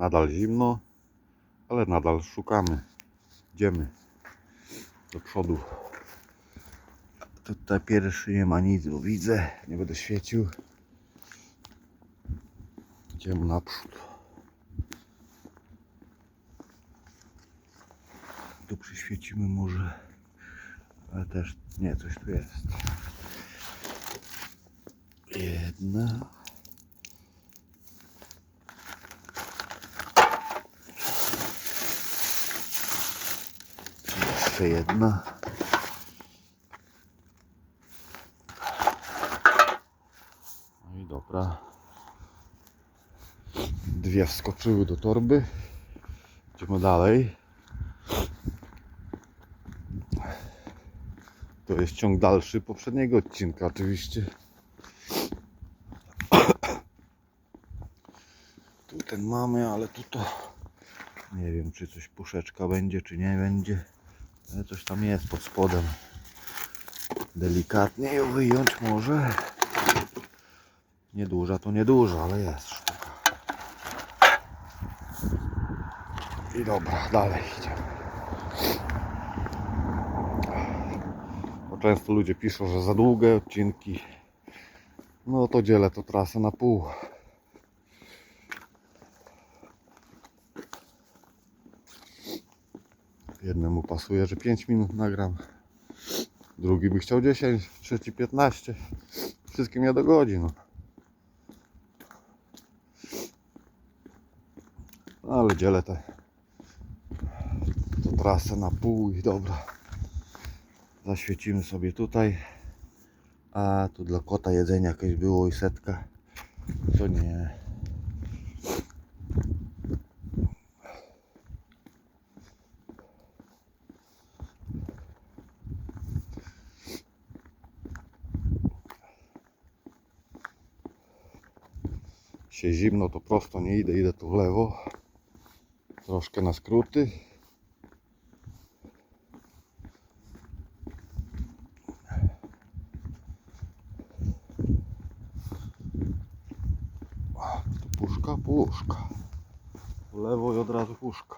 Nadal zimno, ale nadal szukamy. Idziemy do przodu. Tutaj pierwszy nie ma nic, bo widzę. Nie będę świecił. Idziemy naprzód. Tu przyświecimy może. Ale też nie, coś tu jest. Jedna. Jeszcze jedna. No i dobra. Dwie wskoczyły do torby. Idziemy dalej. To jest ciąg dalszy poprzedniego odcinka oczywiście. Tu ten mamy, ale tu to nie wiem czy coś puszeczka będzie czy nie będzie. Ale coś tam jest pod spodem. Delikatnie ją wyjąć może. Nieduża to nieduża, ale jest sztuka. I dobra, dalej idziemy. Bo często ludzie piszą, że za długie odcinki. No to dzielę to trasę na pół. Jednemu pasuje, że 5 minut nagram. Drugi by chciał 10, trzeci 15. Wszystkim nie dogodzi, no. No, Ale dzielę tę trasę na pół i dobra. Zaświecimy sobie tutaj. A tu dla kota jedzenia jakieś było i setka. To nie. Się zimno, to prosto nie idę, idę tu w lewo. Troszkę na skróty. A, Tu puszka, puszka. W lewo i od razu puszka.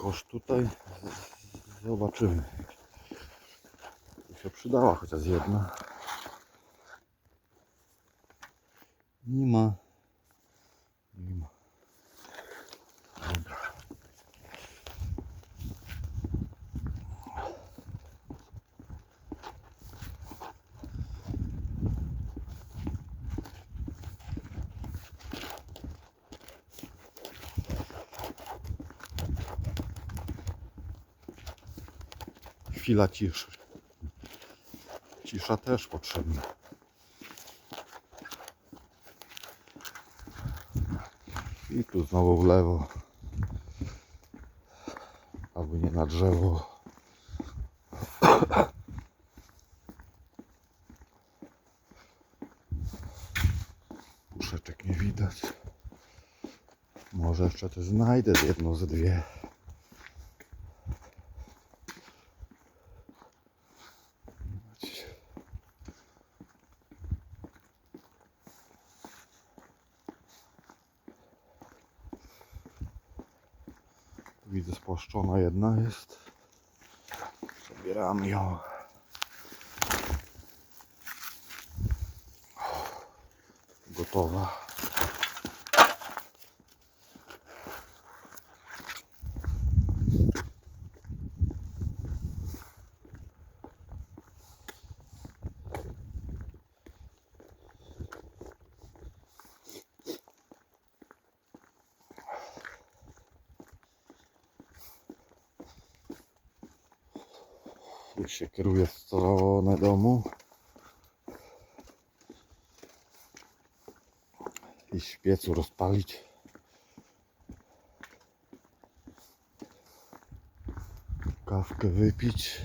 Kosz tutaj. Zobaczymy. Tu się przydała chociaż jedna. Nie ma. Chwila ciszy. Cisza też potrzebna. I tu znowu w lewo. Aby nie na drzewo. Puszeczek nie widać. Może jeszcze też znajdę jedną ze dwie. Widzę spłaszczona jedna jest. Zabieramy ją. Gotowa. Tu się kieruje w stronę domu. I w piecu rozpalić. Kawkę wypić.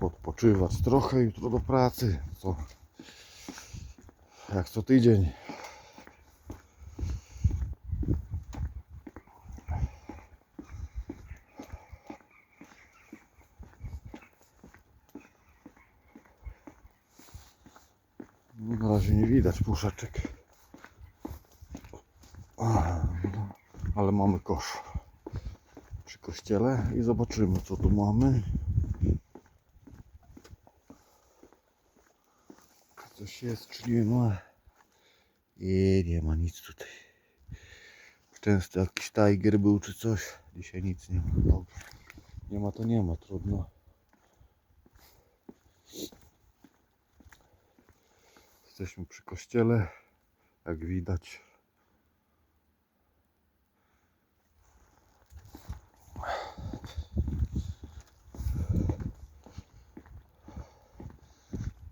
Podpoczywać trochę jutro do pracy. Co? Jak co tydzień. No, na razie nie widać puszeczek. No, Ale mamy kosz przy kościele i zobaczymy co tu mamy. Coś jest czy nie ma? I nie ma nic tutaj. Często jakiś tiger był czy coś. Dzisiaj nic nie ma. Nie ma to nie ma, trudno. Jesteśmy przy kościele, jak widać.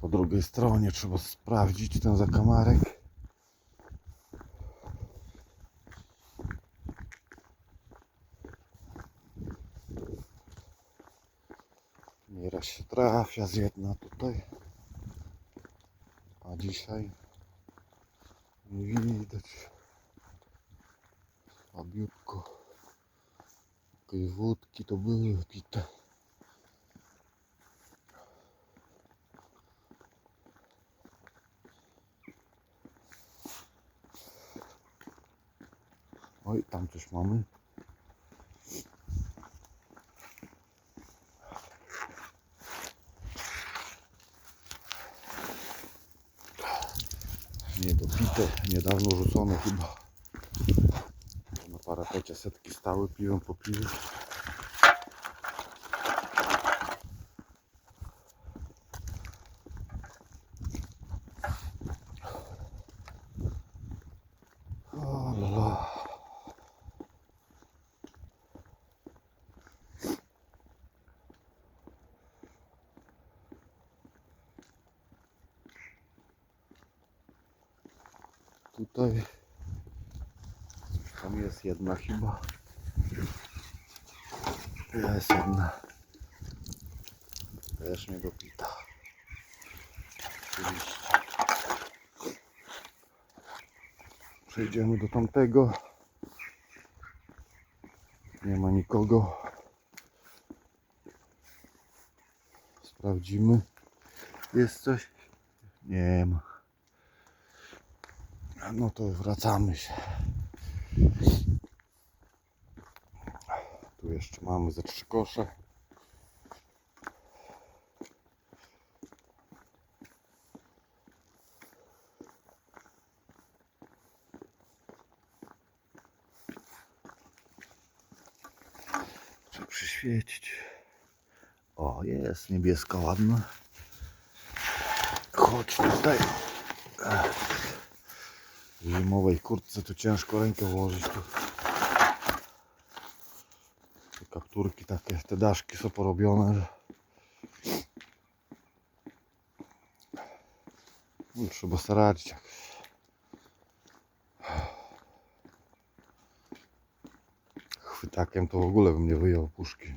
Po drugiej stronie trzeba sprawdzić ten zakamarek. Nieraz się trafia z jedna tutaj. A dzisiaj nie widać. Słabiutko. Jakieś wódki to były pite. Oj, tam coś mamy. Niedopite, niedawno rzucone chyba. Na parapecie setki stały, piłem po piwie. Tutaj tam jest jedna chyba. Jest jedna. Też nie dopita. Oczywiście. Przejdziemy do tamtego. Nie ma nikogo. Sprawdzimy. Jest coś? Nie ma. No to wracamy się. Tu jeszcze mamy ze trzy kosze. Trzeba przyświecić. O, jest niebieska ładna. Chodź tutaj. W zimowej kurtce to ciężko rękę włożyć tu. Te kapturki takie, te daszki są porobione. że- No, trzeba starać się. Chwytakiem to w ogóle bym nie wyjął puszki.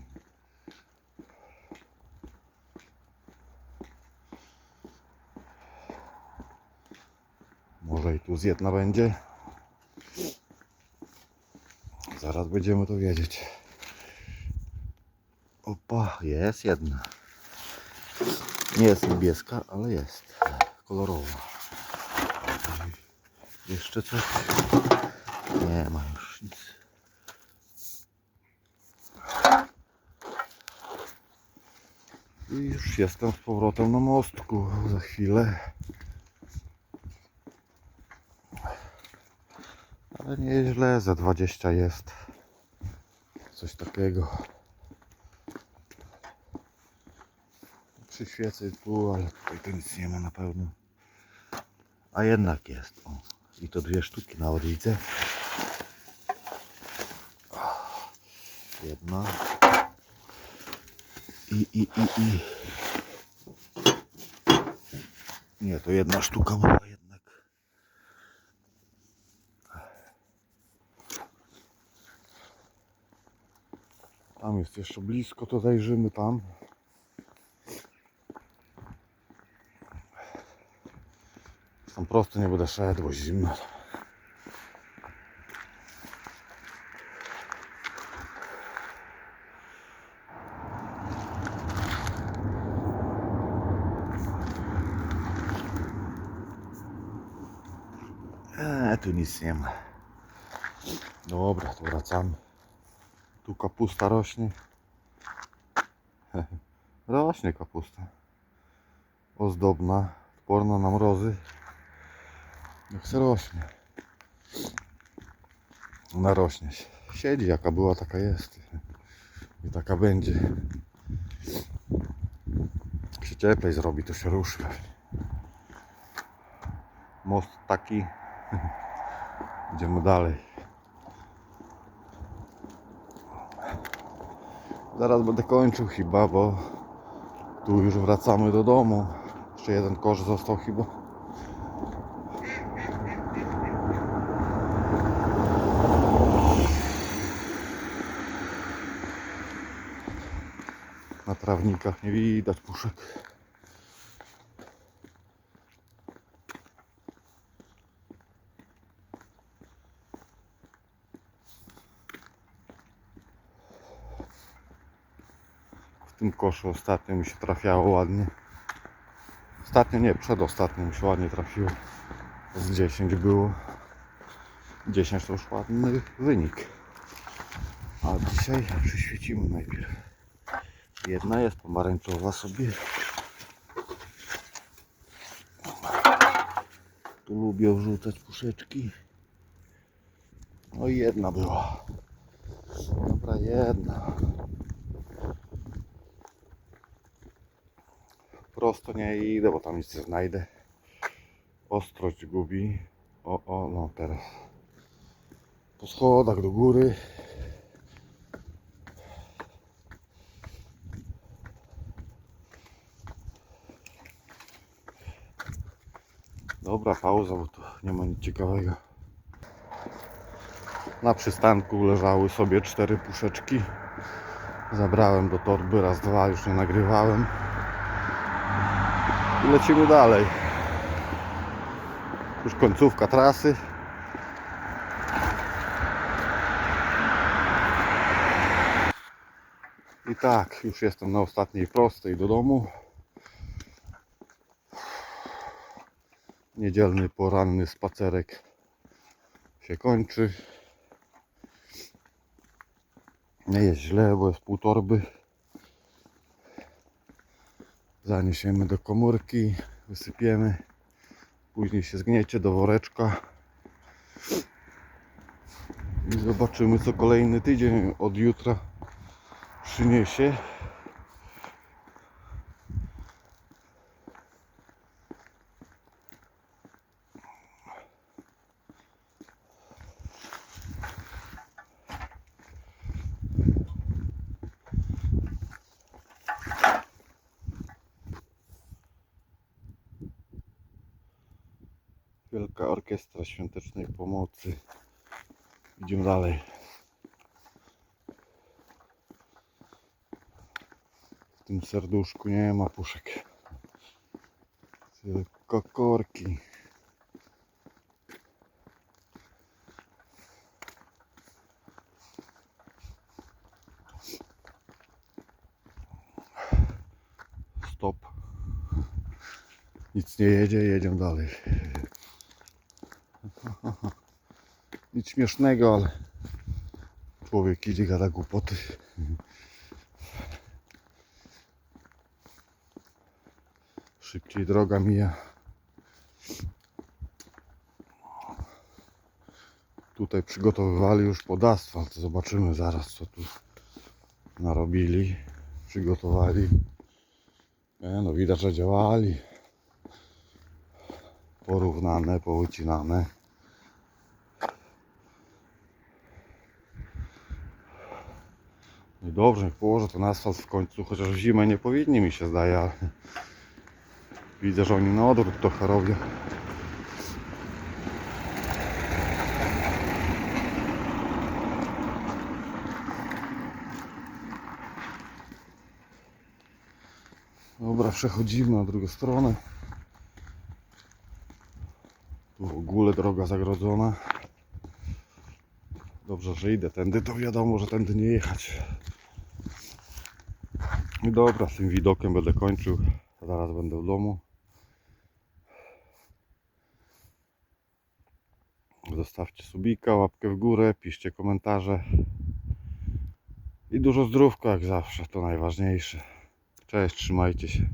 Może i tu z jedna będzie. Zaraz będziemy to wiedzieć. Opa, jest jedna. Nie jest niebieska, ale jest kolorowa. Jeszcze coś? Nie ma już nic. I już jestem z powrotem na mostku za chwilę. Ale nieźle, za 20 jest. Coś takiego. Przyświecę tu, ale tutaj to nic nie ma na pewno. A jednak jest. O. I to dwie sztuki nawet widzę. Jedna. I, i, i, i. Nie, to jedna sztuka była jednak. Tam jest jeszcze blisko, to zajrzymy tam. Tam prosto nie będę szedł, bo zimno. Eee, tu nic nie ma. Dobra, to wracamy. Tu kapusta rośnie. Rośnie kapusta. Ozdobna, odporna na mrozy. Niech se rośnie. Ona rośnie. Siedzi jaka była, taka jest. I taka będzie. Jak się cieplej zrobi, to się ruszy. Most taki. Idziemy dalej. Zaraz będę kończył chyba, bo tu już wracamy do domu. Jeszcze jeden kosz został chyba. Na trawnikach nie widać puszek. Koszu ostatnio mi się trafiało ładnie. Ostatnio nie, przedostatnio mi się ładnie trafiło. Z 10 było. 10 to już ładny wynik. A dzisiaj przyświecimy najpierw. Jedna jest pomarańczowa sobie. Tu lubię wrzucać puszeczki. No i jedna była. Dobra, jedna. Prosto nie idę, bo tam nic nie znajdę. Ostrość gubi. O, o, no teraz. Po schodach do góry. Dobra, pauza, bo tu nie ma nic ciekawego. Na przystanku leżały sobie cztery puszeczki. Zabrałem do torby raz, dwa, już nie nagrywałem. I lecimy dalej. Już końcówka trasy. I tak, już jestem na ostatniej prostej do domu. Niedzielny poranny spacerek się kończy. Nie jest źle, bo jest pół torby. Zaniesiemy do komórki, wysypiemy. Później się zgniecie do woreczka. I zobaczymy co kolejny tydzień od jutra przyniesie. Wielka Orkiestra Świątecznej Pomocy. Idziemy dalej. W tym serduszku nie ma puszek. Tylko korki. Stop. Nic nie jedzie, jedziemy dalej. Nic śmiesznego, ale człowiek idzie, gada głupoty. Szybciej droga mija. Tutaj przygotowywali już pod asfalt. Zobaczymy zaraz co tu narobili. Przygotowali. Nie, no widać, że działali. Porównane, powycinane. Dobrze, niech położę ten asfalt w końcu, chociaż zimę nie powinni mi się zdaje, ale widzę, że oni na odwrót trochę robią. Dobra, przechodzimy na drugą stronę. Tu w ogóle droga zagrodzona. Dobrze, że idę tędy, to wiadomo, że tędy nie jechać. I dobra, z tym widokiem będę kończył. Zaraz będę w domu. Zostawcie subika, łapkę w górę, piszcie komentarze. I dużo zdrówka jak zawsze, to najważniejsze. Cześć, trzymajcie się.